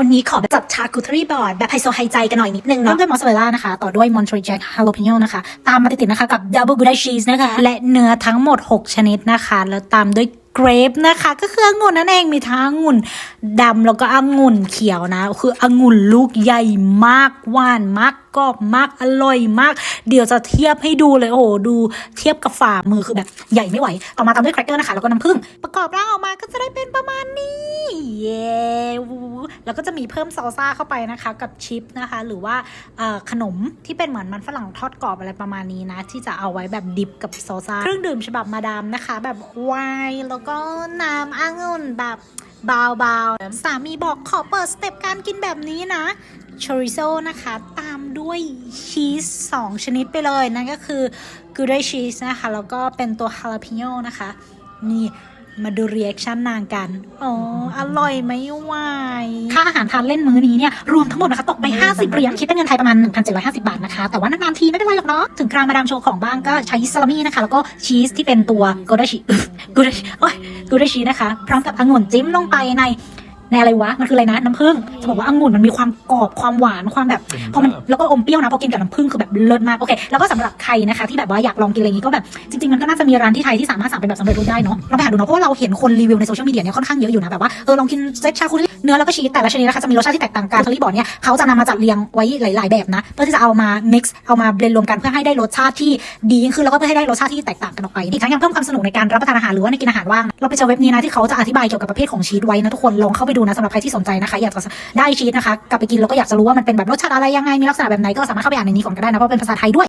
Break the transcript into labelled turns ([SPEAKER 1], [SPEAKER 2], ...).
[SPEAKER 1] วันนี้ขอจับชาคูทรีบอร์ดแบบไฮโซไฮใจกันหน่อยนิดนึงเนาะต้องด้วยมอสซาเรลล่านะคะ ต่อด้วยมอนทรีแจ็คฮาโลปิโนนะคะ ตามมาติดๆนะคะกับดับเบิลกูดชีสนะคะ และเนื้อทั้งหมด 6 ชนิดนะคะ แล้วตามด้วยเกรปนะคะ ก็คือองุ่นนั่นเองมีทั้งองุ่นดำแล้วก็องุ่นเขียวนะ คือองุ่นลูกใหญ่มากหวานมากกรอบมากอร่อยมาก เดี๋ยวจะเทียบให้ดูเลยโอ้โหดูเทียบกับฝ่ามือคือแบบใหญ่ไม่ไหว ต่อมาตามด้วยแครกเกอร์นะคะแล้วก็น้ำผึ้งประกอบร่างออกมาก็จะได้เป็นประมาณนี้เย้แล้วก็จะมีเพิ่มซอลซ่าเข้าไปนะคะกับชิปนะคะ หรือว่าขนมที่เป็นเหมือนมันฝรั่งทอดกรอบอะไรประมาณนี้นะ ที่จะเอาไว้แบบดิบกับซอลซ่าเครื่องดื่มฉบับมาดามนะคะ แบบไวน์แล้วก็น้ำองุ่นแบบ เบาๆสามีบอกขอเปิดสเต็ปการกินแบบนี้นะชอริโซนะคะ ตามด้วยชีส2 ชนิดไปเลย นั่นก็คือกูดชีสนะคะ แล้วก็เป็นตัวฮาลาพิโ o นะคะ นี่มาดูเรีแอคชั่นนางกัน อ๋อ อร่อยไหมวายค่าอาหารทานเล่นมื้อนี้เนี่ย รวมทั้งหมดนะคะ ตกไป 50 เหรียญ คิดเป็นเงินไทยประมาณ 1,750 บาทนะคะ แต่ว่านานๆทีไม่เป็นไรหรอกเนาะ ถึงคราวมาดามโชว์ของบ้างก็ใช้ซาลามี่นะคะ แล้วก็ชีสที่เป็นตัวโกดชิโกดชิโอ้ย กุริชินะคะ พร้อมกับองุ่นจิ้มลงไปใน ในอะไรวะมันคืออะไรนะน้ำผึ้งจะบอกว่าองุ่นมันมีความกรอบความหวานความแบบพอมันแล้วก็อมเปรี้ยวนะพอกินกับน้ำผึ้งคือแบบเลิศมากโอเคแล้วก็สำหรับใครนะคะ ที่แบบว่าอยากลองกินอะไรอย่างนี้ก็แบบจริงๆมันก็น่าจะมีร้านที่ไทยที่สามารถสั่งเป็นแบบสำเร็จรูปได้เนาะเราไปหาดูเนาะเพราะว่าเราเห็นคนรีวิวในโซเชียลมีเดียเนี่ยค่อนข้างเยอะอยู่นะแบบว่าเออลองกินเซ็ตชาคุรีเนื้อแล้วก็ชีสแต่ละชนิดนะคะจะมีรสชาติที่แตกต่างกันเทอรี่บอร์ดเนี่ยเขาจะนำมาจัดเรียงไว้หลาย ๆ แบบนะเพื่อที่จะเอามา mix เอามาเบลนรวมกันเพื่อให้ได้รสชาติที่ดียิ่งขึ้นแล้วก็เพื่อให้ได้รสชาติที่แตกต่างกันออกไปอีกทั้งยังเพิ่มความสนุกในการรับประทานอาหารหรือว่าในกินอาหารว่างเราไปเจอเว็บนี้นะที่เขาจะอธิบายเกี่ยวกับประเภทของชีสไว้นะทุกคนลองเข้าไปดูนะสำหรับใครที่สนใจนะคะ อยากจะได้ชีสนะคะกลับไปกินแล้วก็อยากจะรู้ว่ามันเป็นแบบรสชาติอะไรยังไงมีลักษณะแบบไหนก็สามารถเข้าไปอ่านในนี้ก่อนก็ได้นะเพราะเป็นภาษาไทยด้วย